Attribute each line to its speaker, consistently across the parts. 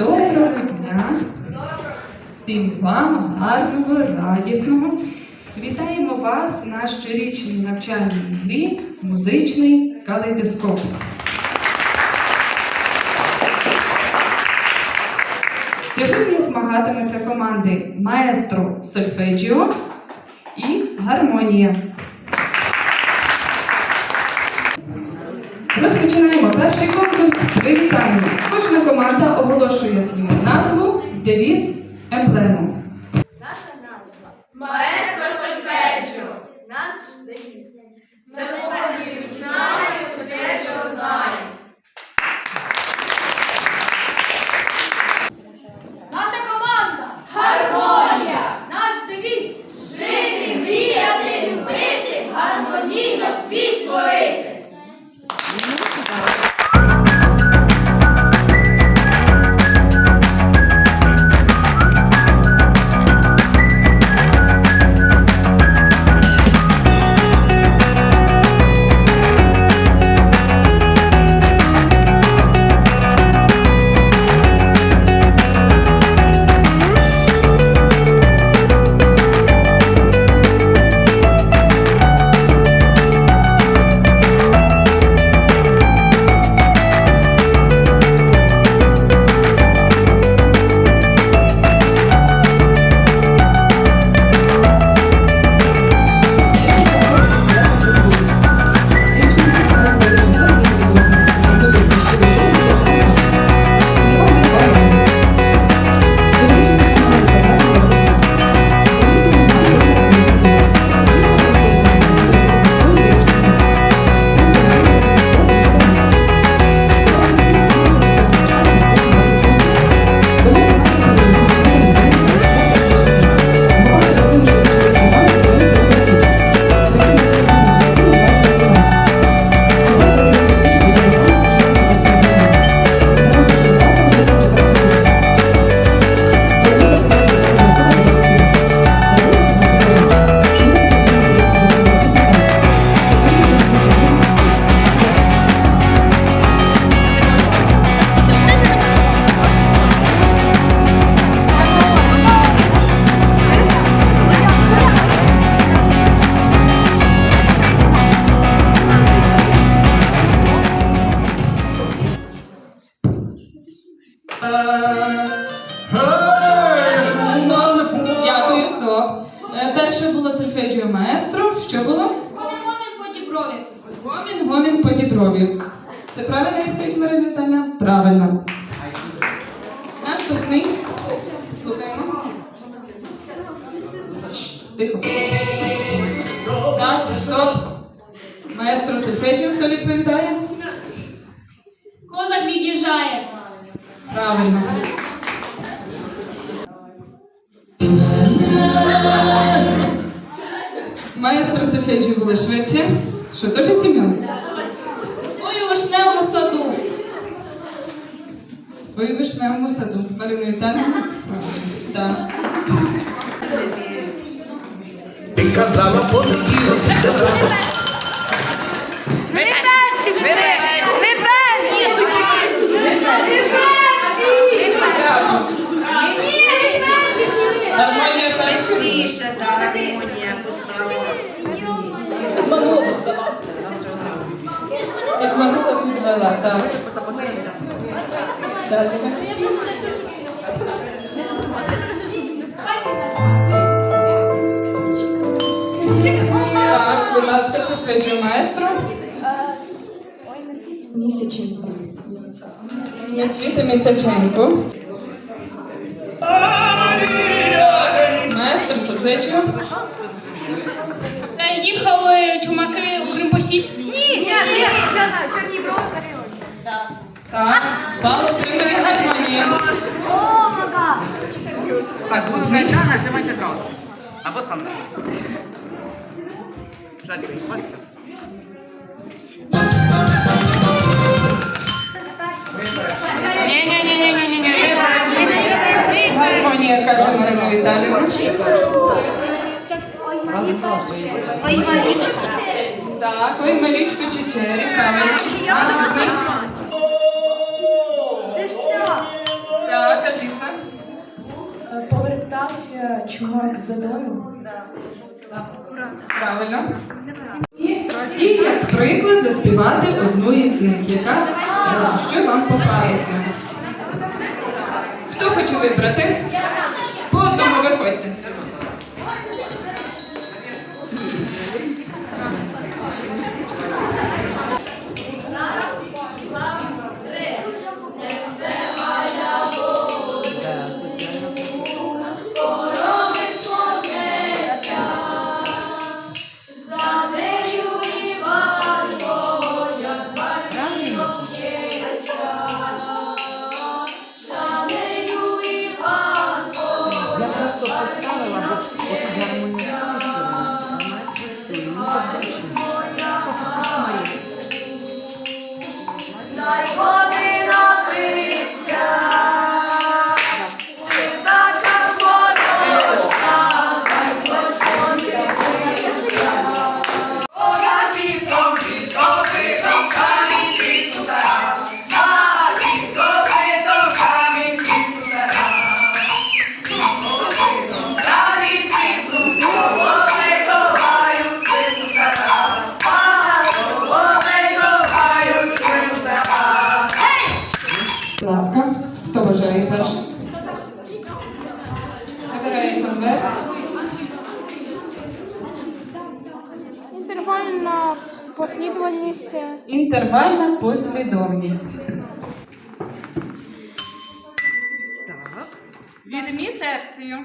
Speaker 1: Доброго дня! Всім вам гарного, радісного. Вітаємо вас на щорічній навчальній грі Музичний калейдоскоп. Сьогодні змагатимуться команди Маестро Сольфеджіо і Гармонія. Розпочинаємо перший конкурс привітання. Кожна команда оголошує свою назву, девіз, емблему. Правильно. Наступний. Слухаємо. Тихо. Так, стоп. Маестро сольфеджіо, хто відповідає?
Speaker 2: Козак від'їжджає.
Speaker 1: Правильно. Маестро Софіджі були швидше. Що, теж Сім'ян? Ви в вишневому саду. Марина Віталіївна? Так.
Speaker 3: Ти казала понеділок,
Speaker 4: Ми перші, ми перші, ми перші. Ми перші. Ні, ми перші.
Speaker 1: Гармонія перша.
Speaker 5: Більше та гармонія поставила.
Speaker 1: Підманула підвела. Підманула підвела, так. Далі. Так, будь ласка, Софіджі маестро. Місяченко. Місяченко. Маестро.
Speaker 2: Е, Їхали чумаки у Кримпосі.
Speaker 4: Ні, ні, ні, чорні брови,
Speaker 1: Так, бал отримали гармонія.
Speaker 4: О, мага.
Speaker 1: Наступний.
Speaker 5: Нажимайте зразу. Або сам. Жаль, бачите?
Speaker 2: Ні, ні, ні, ні, ні, ні, ні.
Speaker 1: Гармонія, каже Марина Віталіївна.
Speaker 4: Ой, малічка.
Speaker 1: Так, ой, малючку чечері, правильно. Наступний. Так, Аліса?
Speaker 6: Е, Повертався чувак за домом.
Speaker 1: Правильно. І, і як приклад заспівати одну із них, яка е, що вам попадеться. Хто хоче вибрати? По одному виходьте. Будь
Speaker 7: послідовність.
Speaker 1: Інтервальна послідовність.
Speaker 5: Так.
Speaker 1: Відмій терцію.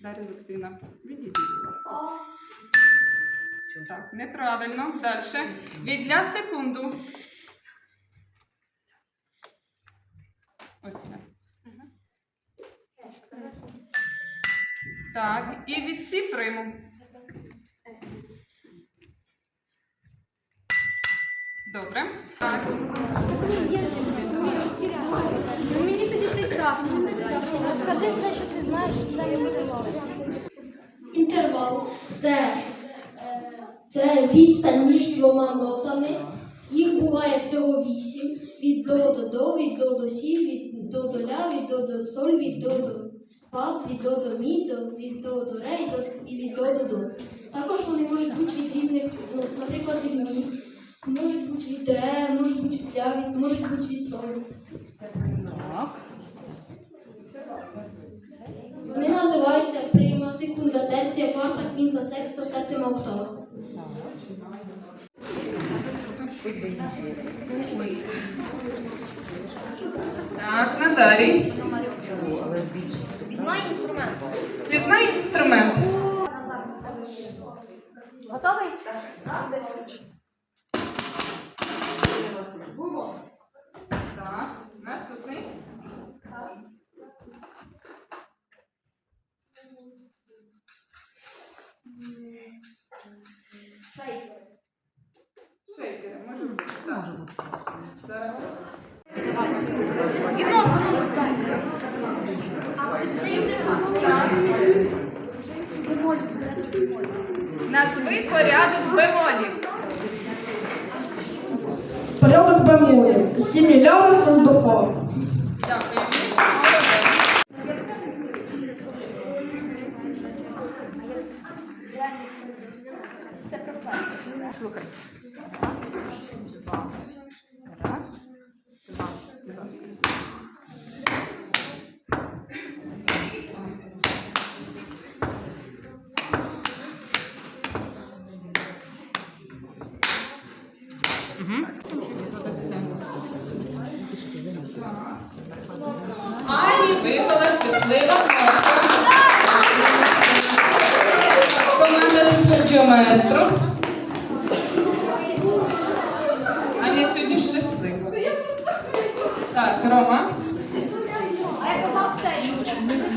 Speaker 1: Дар'я Олексійна, відійдіть, будь ласка. Так, неправильно. Далі. Відля секунду. Ось я. Так, і відсі приму. Добре. Так.
Speaker 4: Мені тоді це страшно. Розкажи все, що ти знаєш, все інтервал.
Speaker 8: Інтервал це, е, це відстань між двома нотами. Їх буває всього вісім. Від до до до, від до до сі, від до до ля, від до до соль, від до до фа, від до до мі, до, від до до ре і від до до до. Також вони можуть бути від різних, ну, наприклад, від мі, можуть бути від ре, можуть бути від ля, від, соль.
Speaker 5: Так.
Speaker 8: Вони називаються прима, секунда, терція, кварта, квінта, секста, септима, октава.
Speaker 1: Так, Назарій.
Speaker 5: Але більшість.
Speaker 4: Знай інструмент.
Speaker 1: Пізнай інструмент.
Speaker 4: Готовий?
Speaker 1: Так, наступний. Шейкери, може бути. Так.
Speaker 5: Може бути.
Speaker 1: Зараз. Назви порядок бемолів.
Speaker 6: Порядок бемолів. Сіміляри
Speaker 1: солдофор.
Speaker 5: Слухай.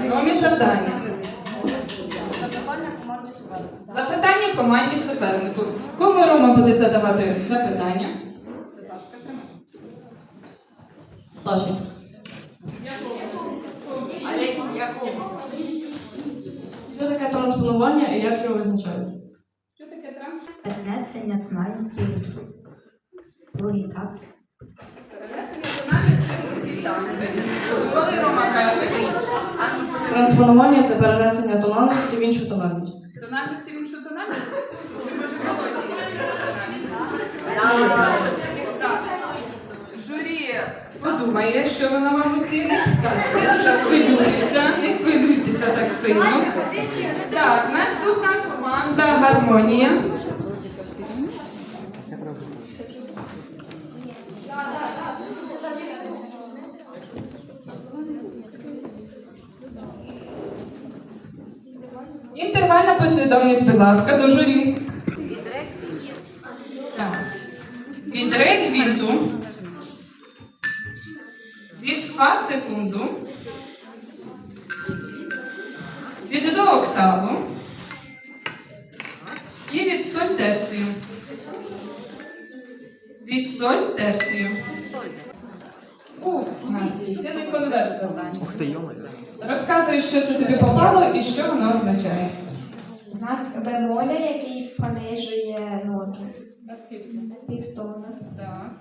Speaker 4: Все.
Speaker 1: Ромі завдання. Запитання команді супернику. Кому Рома буде задавати запитання? Будь ласка, тримай.
Speaker 6: Що таке транспонування і як його визначають?
Speaker 1: Що таке транспорт?
Speaker 9: Перенесення тональності в другий такт.
Speaker 1: Подумали, Рома каже.
Speaker 6: Транспонування це перенесення тональності в іншу тональність.
Speaker 1: Тональності в іншу тональність? Чи може? Так. Журі подумає, що вона вам оцінить. Так, всі дуже хвилюються, не хвилюйтеся так сильно. Так, наступна команда гармонія. Інтервальна послідовність, будь ласка, до журі. Так. Від ре квінту. Від фа секунду. Від до октаву. І від соль терцію. Від соль терцію. Ух, Насті, це не конверт завдання. Розказуй, що це тобі попало і що воно означає.
Speaker 4: Знак бемоля, який понижує ноту.
Speaker 1: Наскільки?
Speaker 4: Півтона.
Speaker 1: Так.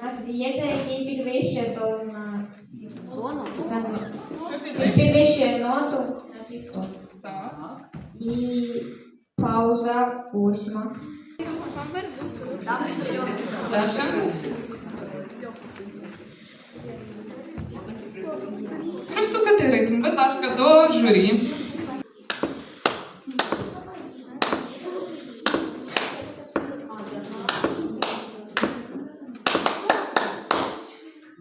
Speaker 4: Знак дієза, який підвищує тон на на-
Speaker 1: Що підвищує?
Speaker 4: підвищує ноту на півтона.
Speaker 1: Так.
Speaker 4: І пауза восьма.
Speaker 1: Даша. Простукати ритм, будь ласка, до журі.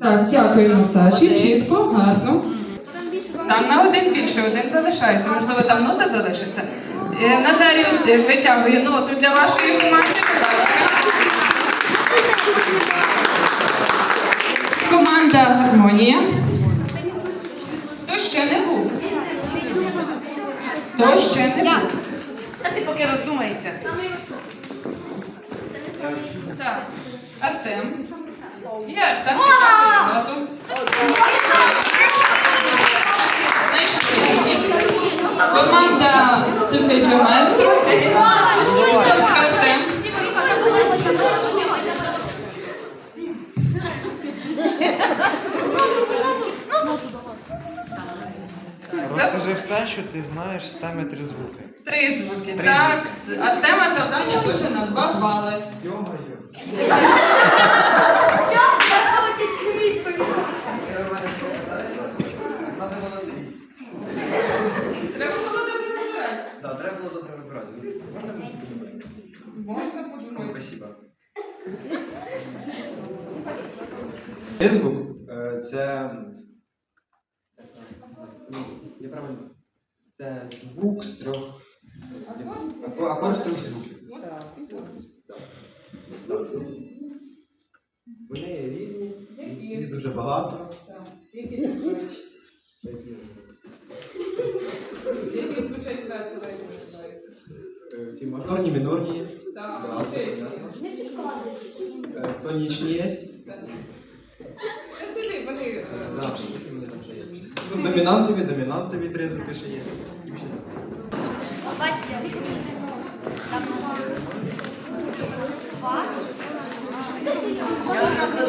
Speaker 1: Так, дякуємо Саші. Чітко, гарно. Там на один більше, один залишається. Можливо, там нота залишиться. Е, Назарію е, витягує ноту для вашої команди, будь ласка. Команда Гармонія. Хто ще не був? Хто ще не був?
Speaker 2: Та ти поки роздумайся.
Speaker 1: Так. Артем. Є витягує. Знайшли. Команда. Будь ласка, Артем.
Speaker 9: Розкажи все, що ти знаєш з три звуки.
Speaker 1: Три звуки. Так. Артема завдання дуже на два бали. Треба було добре вибирати.
Speaker 3: Треба було добре вибирати.
Speaker 1: Можна.
Speaker 3: Спасибо. Звук е, це. Ну, неправильно. Це звук з трьох. Ако- Акорд з трьох звуків. Так. Вони різні, їх дуже багато.
Speaker 1: Так, Які не звучать. Які звучать весело, як називається.
Speaker 3: Е, Ці мажорні, мінорні є.
Speaker 1: Так.
Speaker 3: Е, Тонічні є.
Speaker 1: Туди, вони. е,
Speaker 3: Да, Ну, Домінантові, домінантові три ще є. І ще.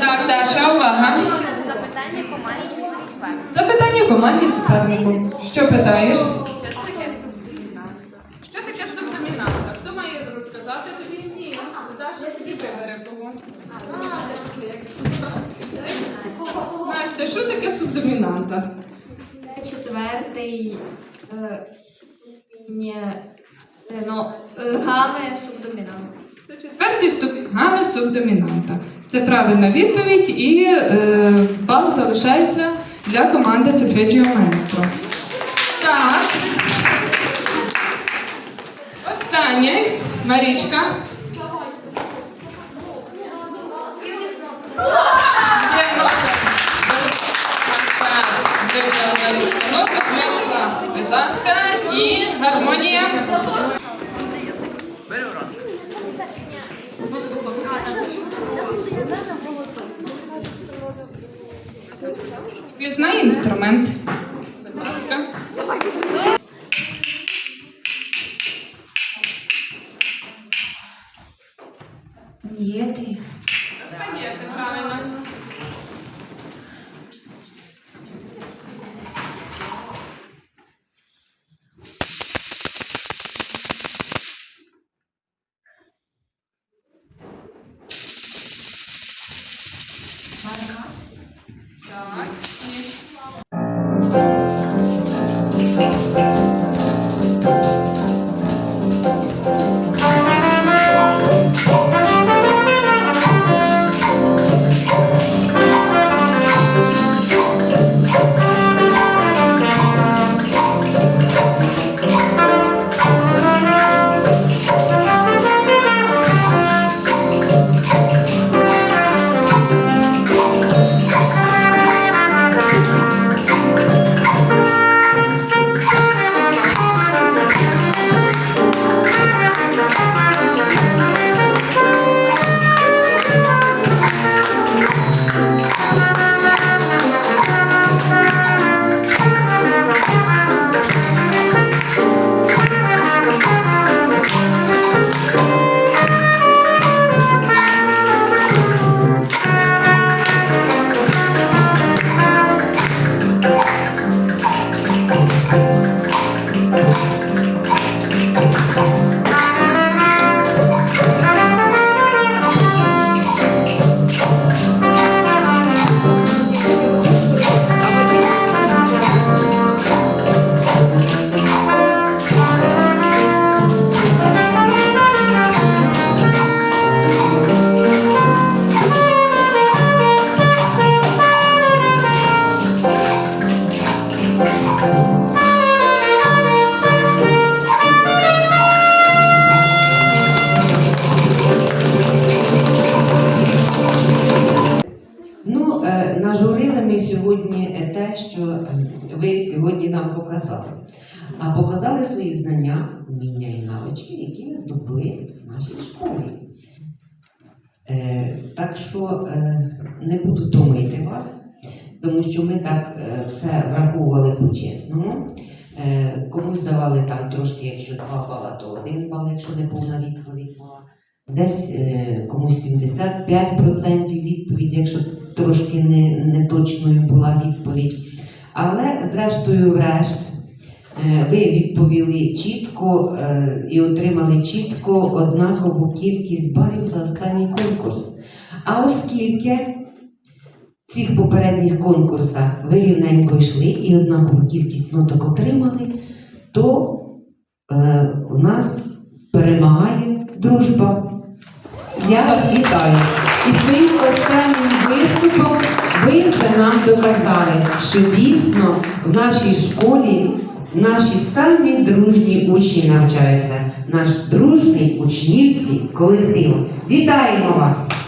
Speaker 1: Так, Даша, увага.
Speaker 2: Запитання команді чи
Speaker 1: Запитання команді супернику. Що питаєш?
Speaker 2: Що таке субдомінанта?
Speaker 1: Що таке субдомінанта? Хто має розказати тобі? Ні. Даша собі вибере кого. Настя, що таке субдомінанта?
Speaker 4: Четвертий е, е, ну, е, гами субдомінант.
Speaker 1: Це четвертий ступінь гами субдомінанта. Це правильна відповідь і е, бал залишається для команди Сольфеджіо Маестро. Так. Останнє. Марічка. Знайшла. Будь ласка, і гармонія.
Speaker 2: Бери.
Speaker 1: Пізнай інструмент. Будь ласка.
Speaker 4: Є
Speaker 10: тому що ми так е, все враховували по-чесному. Е, комусь давали там трошки, якщо 2 бала, то 1 бал, якщо не повна відповідь була. Десь е, комусь 75% відповідь, якщо трошки не, не точною була відповідь. Але, зрештою, врешт, ви відповіли чітко і отримали чітко однакову кількість балів за останній конкурс. А оскільки цих попередніх конкурсах ви рівненько йшли і однакову кількість ноток отримали, то е, у нас перемагає дружба. Я вас вітаю. І своїм останнім виступом ви це нам доказали, що дійсно в нашій школі наші самі дружні учні навчаються, наш дружний учнівський колектив. Вітаємо вас!